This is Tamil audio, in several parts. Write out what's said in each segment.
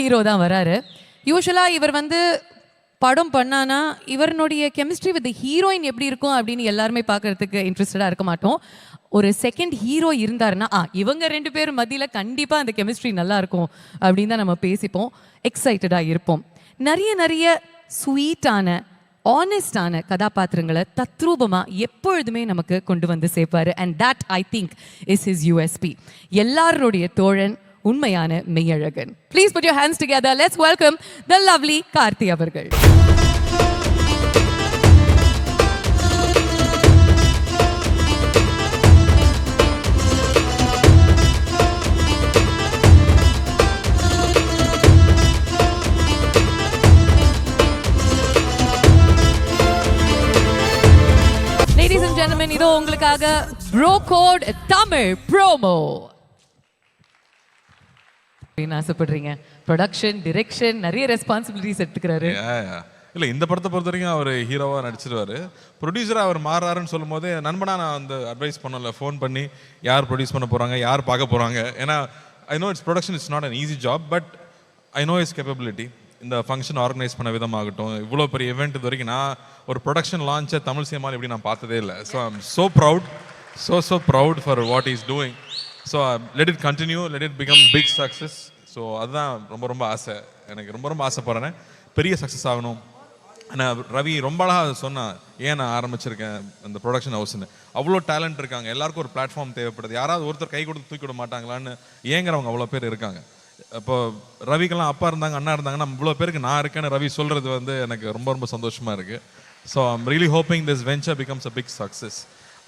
ஹீரோ தான் வராரு. யூஸ்வலாக இவர் வந்து படம் பண்ணானா இவருடைய கெமிஸ்ட்ரி வித் ஹீரோயின் எப்படி இருக்கும் அப்படின்னு எல்லாருமே பார்க்கறதுக்கு இன்ட்ரெஸ்டடா இருக்க மாட்டோம். ஒரு செகண்ட் ஹீரோ இருந்தாருன்னா ஆ இவங்க ரெண்டு பேரும் மத்தியில் கண்டிப்பா அந்த கெமிஸ்ட்ரி நல்லா இருக்கும் அப்படின்னு தான் நம்ம பேசிப்போம். எக்ஸைட்டடா இருப்போம். நிறைய நிறைய ஸ்வீட்டான ஆனஸ்டான கதாபாத்திரங்களை தத்ரூபமா எப்பொழுதுமே நமக்கு கொண்டு வந்து சேர்ப்பார். And that I think is is USB எல்லாருடைய தோழன் உண்மையான Meiyazhagan. Please put your hands together let's welcome the lovely Karthi அவர்கள். லேடிஸ் அண்ட் ஜென்டல்மென் இதோ உங்களுக்காக ப்ரோ கோட் தமிழ் ப்ரோமோ அப்படின்னு ஆசைப்படுறீங்க. ப்ரொடக்ஷன் டிரெக்ஷன் நிறைய ரெஸ்பான்சிபிலிட்டிஸ் எடுத்துக்கிறாரு. இல்லை இல்ல இந்த படத்தை பொறுத்த வரைக்கும் அவர் ஹீரோவா நடிச்சிருவாரு. ப்ரொடியூசரா அவர் மாறாருன்னு சொல்லும் போதே நண்பனா நான் வந்து அட்வைஸ் பண்ணல ஃபோன் பண்ணி யார் ப்ரொடியூஸ் பண்ண போறாங்க யார் பார்க்க போறாங்க. ஏன்னா I know it's production it's not an easy job but I know is capability இந்த ஃபங்க்ஷன் ஆர்கனைஸ் பண்ண விதமாகட்டும் இவ்வளோ பெரிய இவெண்ட் இது வரைக்கும் நான் ஒரு ப்ரொடக்ஷன் லான்ச்சை தமிழ் சினிமாவில் எப்படி நான் பார்த்ததே இல்லை. So I'm so proud so so proud for what is doing so let it continue let it become big success so அதுதான் ரொம்ப ரொம்ப ஆசை. எனக்கு ரொம்ப ரொம்ப ஆசைப்படுறேன் பெரிய சக்ஸஸ் ஆகணும். நான் ரவி ரொம்ப அழகாக சொன்னான் ஏன் நான் ஆரம்பிச்சிருக்கேன் அந்த ப்ரொடக்ஷன் ஹவுஸ்னு அவ்வளோ டேலண்ட் இருக்காங்க. எல்லாருக்கும் ஒரு பிளாட்ஃபார்ம் தேவைப்படுது. யாராவது ஒருத்தர் கை கொடுத்து தூக்கி விட மாட்டாங்களான்னு ஏங்குறவங்க அவ்வளோ பேர் இருக்காங்க. இப்போ ரவிக்கெல்லாம் அப்பா இருந்தாங்க அண்ணா இருந்தாங்கன்னா இவ்வளோ பேருக்கு நான் இருக்கேன்னு ரவி சொல்கிறது வந்து எனக்கு ரொம்ப ரொம்ப சந்தோஷமாக இருக்குது so I'm really hoping this venture becomes a big success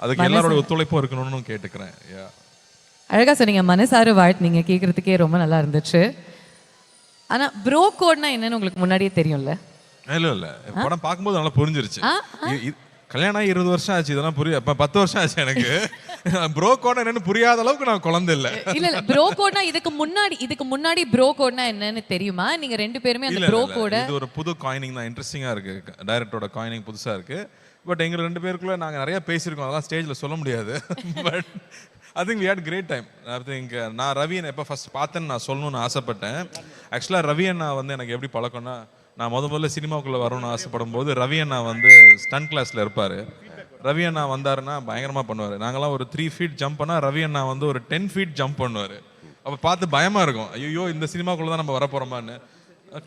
அதுக்கு எல்லாரோட ஒத்துழைப்பும் இருக்கணும்னு கேட்டுக்கிறேன். யா அழகா சொன்னீங்க மனசார வாழ்த்துனீங்க கேட்கறதுக்கே ரொம்ப நல்லா இருந்துச்சு. ஆனா ப்ரோ கோட்னா என்னன்னு உங்களுக்கு முன்னாடியே தெரியும்ல? இல்ல இல்ல படம் பார்க்கும்போது நல்லா புரிஞ்சிருச்சு. கல்யாணம் ஆகி இருபது வருஷம் ஆச்சு இதெல்லாம் புரிய பத்து வருஷம் ஆச்சு எனக்கு. ப்ரோ கோட் என்னன்னு புரியாத அளவுக்கு நான் குழந்தை இல்ல. இல்ல இல்ல. ப்ரோ கோட்னா இதுக்கு முன்னாடி இதுக்கு முன்னாடி ப்ரோ கோட்னா என்னன்னு தெரியுமா? நீங்க ரெண்டு பேருமே அந்த ப்ரோ கோட. இது ஒரு புது காயினிங் தான். இன்ட்ரெஸ்டிங்கா இருக்கு. டைரக்டரோட காயினிங் புதுசா இருக்கு. பட் எங்க ரெண்டு பேருக்குள்ள நாங்க நிறைய பேசியிருக்கோம். அதெல்லாம் ஸ்டேஜ்ல சொல்ல முடியாது. But I think we had great time I think நான் ரவி எப்போ ஃபர்ஸ்ட் பார்த்தேன்னு நான் சொல்லணும்னு ஆசைப்பட்டேன். ஆக்சுவலாக ரவி அண்ணா வந்து எனக்கு எப்படி பழக்கம்னா நான் முத முதல்ல சினிமாவுக்குள்ளே வரணும்னு ஆசைப்படும் போது ரவி அண்ணா வந்து ஸ்டன் கிளாஸில் இருப்பார். ரவி அண்ணா வந்தாருன்னா பயங்கரமாக பண்ணுவார். நாங்களாம் ஒரு த்ரீ ஃபீட் ஜம்ப் பண்ணால் ரவி அண்ணா வந்து ஒரு டென் ஃபீட் ஜம்ப் பண்ணுவார். அப்போ பார்த்து பயமாக இருக்கும். ஐயோ இந்த சினிமாக்குள்ளே தான் நம்ம வர போறோமான்னு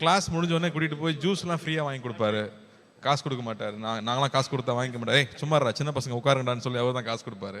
கிளாஸ் முடிஞ்சோடனே கூட்டிகிட்டு போய் ஜூஸ்லாம் ஃப்ரீயாக வாங்கி கொடுப்பாரு. காசு கொடுக்க மாட்டார். நான் நாங்களாம் காசு கொடுத்தா வாங்கிக்க மாட்டேன். ஏய் சும்மா சின்ன பசங்க உட்காருங்கடான்னு சொல்லி அவர் தான் காசு கொடுப்பாரு.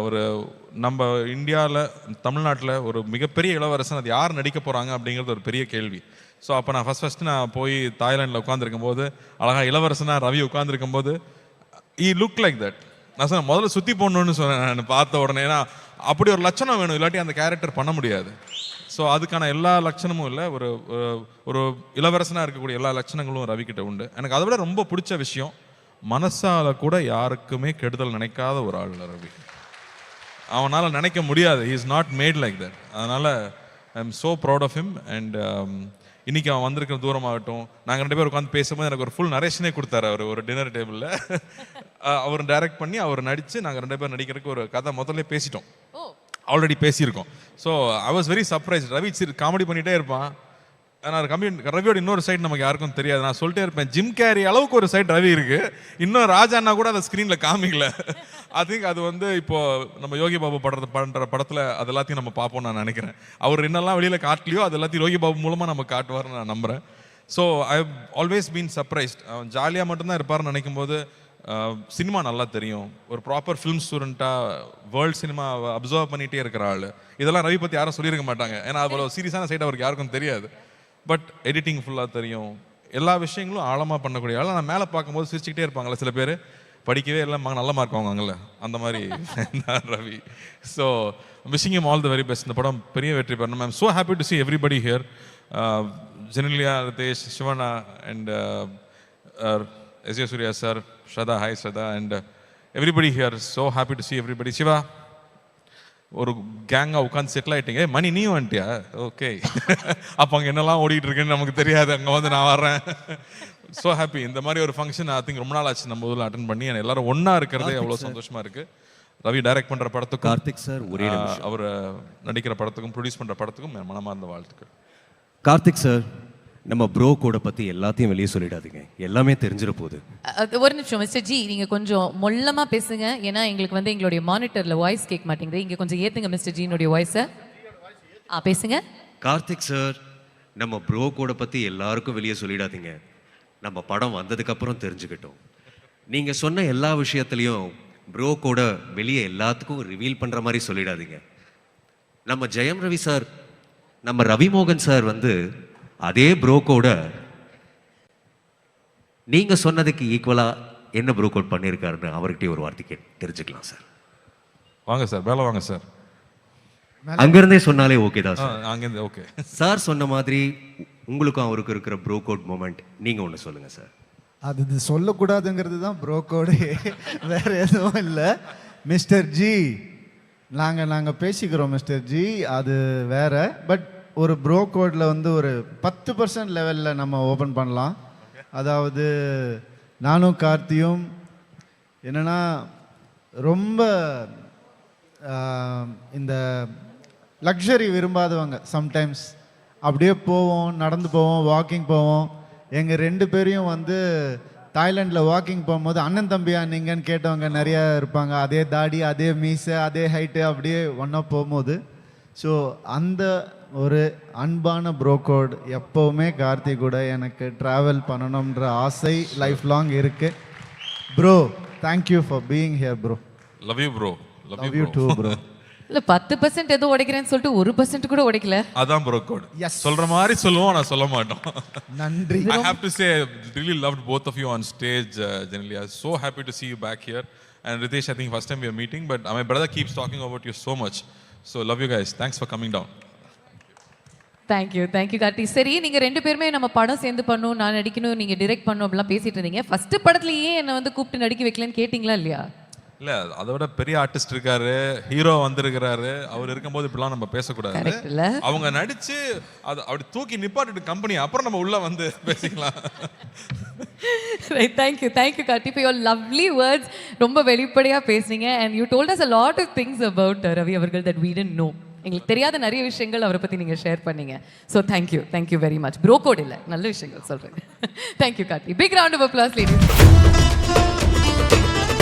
ஒரு நம்ம இந்தியாவில் தமிழ்நாட்டில் ஒரு மிகப்பெரிய இளவரசன் அது யார் நடிக்க போகிறாங்க அப்படிங்கிறது ஒரு பெரிய கேள்வி. ஸோ அப்போ நான் ஃபஸ்ட் ஃபஸ்ட்டு நான் போய் தாய்லாண்டில் உட்காந்துருக்கும் போது அழகாக இளவரசனாக ரவி உட்காந்துருக்கும் போது ஈ லுக் லைக் தட் நான் சொன்னேன் முதல்ல சுற்றி போடணும்னு சொன்னேன் நான் பார்த்த உடனே. ஏன்னா அப்படி ஒரு லட்சணம் வேணும் இல்லாட்டி அந்த கேரக்டர் பண்ண முடியாது. ஸோ அதுக்கான எல்லா லட்சணமும் இல்லை ஒரு ஒரு- ஒரு இளவரசனாக இருக்கக்கூடிய எல்லா லட்சணங்களும் ரவிக்கிட்ட உண்டு. எனக்கு அதை விட ரொம்ப பிடிச்ச விஷயம் மனசால கூட யாருக்குமே கெடுதல் நினைக்காத ஒரு ஆள் ரவி அவனால் நினைக்க முடியாது. Is not made like that அதனால் I am so proud of him and இன்னைக்கு அவன் வந்திருக்கிற தூரமாகட்டும் நாங்கள் ரெண்டு பேரும் உட்காந்து பேசும்போது எனக்கு ஒரு ஃபுல் நரேஷனே கொடுத்தாரு அவர் ஒரு டின்னர் டேபிளில் அவர் டைரக்ட் பண்ணி அவர் நடித்து நாங்கள் ரெண்டு பேரும் நடிக்கிறதுக்கு ஒரு கதை முதல்ல பேசிட்டோம். ஆல்ரெடி பேசியிருக்கோம். So I was very surprise Ravi சரி காமெடி பண்ணிகிட்டே இருப்பான். ஆனால் கம்மி ரவியோட இன்னொரு சைடு நமக்கு யாருக்கும் தெரியாது. நான் சொல்லிட்டே இருப்பேன் ஜிம் கேரி அளவுக்கு ஒரு சைடு ரவி இருக்கு. இன்னும் ராஜாண்ணா கூட அதை ஸ்க்ரீனில் காமிக்கல. ஐ திங்க் அது வந்து இப்போ நம்ம யோகி பாபு படத்தை பண்ற படத்தில் அது எல்லாத்தையும் நம்ம பார்ப்போம் நான் நினைக்கிறேன். அவர் என்னெல்லாம் வெளியில் காட்டலையோ அது எல்லாத்தையும் யோகி பாபு மூலமாக நம்ம காட்டுவார்னு நான் நம்புறேன். So I always been surprised அவன் ஜாலியாக மட்டும்தான் இருப்பார்னு நினைக்கும் போது சினிமா நல்லா தெரியும். ஒரு ப்ராப்பர் ஃபிலிம் ஸ்டூடெண்ட்டாக வேர்ல்ட் சினிமா அப்சர்வ் பண்ணிகிட்டே இருக்கிற ஆள். இதெல்லாம் ரவி பற்றி யாரும் சொல்லியிருக்க மாட்டாங்க. ஏன்னா அவ்வளோ சீரியஸான சைடு அவருக்கு யாருக்கும் தெரியாது. பட் எடிட்டிங் ஃபுல்லாக தெரியும். எல்லா விஷயங்களும் ஆழமாக பண்ணக்கூடிய ஆள். நான் மேலே பார்க்கும்போது சிரிச்சுக்கிட்டே இருப்பாங்கல்ல சில பேர். படிக்கவே இல்லை மகன் நல்ல மார்க் வாங்குவாங்கல்ல. அந்த மாதிரி Ravi. So wishing him all the very best இந்த படம் பெரிய வெற்றி பெறணும் ma'am so happy to see everybody here Genelia Riteish Shivanna and uh, uh, S.J. Surya sir, Shraddha, hi Shraddha, and uh, everybody here. So happy to see ஒரு கேங்காக உட்காந்து செட்டில் ஆயிட்டீங்க. "ஏய், மணி நீ வந்துட்டியா? ஓகே அப்போ அங்கே என்னெல்லாம் ஓடிட்டு இருக்குன்னு நமக்கு தெரியாது. அங்கே வந்து நான் வர்றேன். ஸோ ஹாப்பி இந்த மாதிரி ஒரு ஃபங்க்ஷன் ஐ திங்க் ரொம்ப நாள் ஆச்சு நம்ம ஊரில் அட்டன் பண்ணி. எல்லாரும் ஒன்றா இருக்கிறதே அவ்வளோ சந்தோஷமா இருக்கு. ரவி டைரக்ட் பண்ணுற படத்துக்கும் கார்த்திக் சார் ஒரே அவர் நடிக்கிற படத்துக்கும் ப்ரொடியூஸ் பண்ணுற படத்துக்கும் மனமார்ந்த வாழ்த்துக்கள். கார்த்திக் சார் நம்ம ப்ரோ கோட பத்தி எல்லாத்தையும் வெளியே சொல்லிடாதீங்க. எல்லாமே தெரிஞ்சிட போகுது அது ஒரு நிமிஷம் மிஸ்டர் ஜி நீங்க கொஞ்சம் மொல்லமா பேசுங்க. ஏன்னா எங்களுக்கு வந்து எங்களுடைய மானிட்டர்ல வாய்ஸ் கேட்க மாட்டேங்குது. இங்க கொஞ்சம் ஏத்துங்க மிஸ்டர் ஜினுடைய வாய்ஸை ஆ பேசுங்க. கார்த்திக் சார் நம்ம ப்ரோ கோட பத்தி எல்லாருக்கும் வெளியே சொல்லிடாதீங்க. நம்ம படம் வந்ததுக்கு அப்புறம் தெரிஞ்சுக்கிட்டோம். நீங்க சொன்ன எல்லா விஷயத்துலயும் ப்ரோ கோட வெளியே எல்லாத்துக்கும் ரிவீல் பண்ற மாதிரி சொல்லிடாதீங்க. நம்ம ஜெயம் ரவி சார் நம்ம ரவி மோகன் சார் வந்து அதே ப்ரோ கோட நீங்க சொன்னதுக்கு ஈக்குவலா என்ன ப்ரோ கோட் பண்ணியிருக்காருன்னு அவர்கிட்டயே ஒரு வார்த்தை கேட்டு தெரிஞ்சுக்கலாம் சார். வாங்க சார். மேலே வாங்க சார். அங்கிருந்தே சொன்னாலே ஓகே தான் சார். அங்கேருந்து ஓகே சார் சொன்ன மாதிரி உங்களுக்கும் அவருக்கும் இருக்கிற ப்ரோ கோட் மூமெண்ட் நீங்க ஒன்று சொல்லுங்க சார். அது இது சொல்லக்கூடாதுங்கிறது தான் ப்ரோக்கோடு வேற எதுவும் இல்லை. மிஸ்டர் ஜி நாங்கள் நாங்கள் பேசிக்கிறோம் மிஸ்டர் ஜி. அது வேற. பட் ஒரு ப்ரோ கோடில் வந்து ஒரு பத்து பர்சன்ட் லெவலில் நம்ம ஓப்பன் பண்ணலாம். அதாவது நானும் கார்த்தியும் என்னென்னா ரொம்ப இந்த லக்ஸரி விரும்பாதவங்க சம்டைம்ஸ் அப்படியே போவோம் நடந்து போவோம் வாக்கிங் போவோம். எங்கள் ரெண்டு பேரையும் வந்து தாய்லாண்டில் வாக்கிங் போகும்போது அண்ணன் தம்பியா நீங்கன்னு கேட்டவங்க நிறையா இருப்பாங்க. அதே தாடி அதே மீசை அதே ஹைட்டு அப்படியே ஒன்றா போகும்போது ஸோ அந்த ஒரு அன்பான ப்ரோகோட் எப்போவுமே கார்த்தி கூட எனக்கு ட்ராவல் பண்ணணுன்ற ஆசை லைஃப் லாங் இருக்கு bro thank you for being here bro love you bro love love you you too bro இல்ல பத்து பர்சன்ட் ஏதோ உடைக்கிறேன்னு சொல்லிட்டு ஒரு பர்சன்ட் கூட உடைக்கல அதான் ப்ரோ கோட். சொல்ற மாதிரி சொல்லுவோம் நான் சொல்ல மாட்டோம் நன்றி I have to say, I really loved both of you on stage, uh, generally. I was so happy to see you back here. And Ritesh, I think first time we are meeting, but uh, my brother keeps talking about you so much. So love you thank you thank you Karthi சரி நீங்க ரெண்டு பேருமே நம்ம படம் சேர்ந்து பண்ணணும் நான் நடிக்கணும் நீங்க டிரெக்ட் பண்ணணும் அப்படிலாம் பேசிட்டு இருந்தீங்க. ஃபர்ஸ்ட் படத்துலயே என்ன வந்து கூப்பிட்டு நடிக்க வைக்கலன்னு கேட்டிங்களா இல்லையா? இல்ல அதை விட பெரிய ஆர்டிஸ்ட் இருக்காரு ஹீரோ வந்திருக்கிறாரு. அவர் இருக்கும்போது இப்படிலாம் நம்ம பேசக்கூடாது. அவங்க நடிச்சு அது அப்படி தூக்கி நிப்பாட்டிட்டு கம்பெனி அப்புறம் நம்ம உள்ள வந்து பேசிக்கலாம். Right thank you thank you Karthi for your lovely words ரொம்ப வெளிப்படையாக பேசுனீங்க. And you told us a lot of things about Ravi அவர்கள் தட் we didn't know. எங்களுக்கு தெரியாத நிறைய விஷயங்கள் அவரை பற்றி நீங்கள் ஷேர் பண்ணீங்க. So thank you thank you very much bro code இல்லை. நல்ல விஷயங்கள் சொல்கிறேன் thank you Karthi. Big round of applause ladies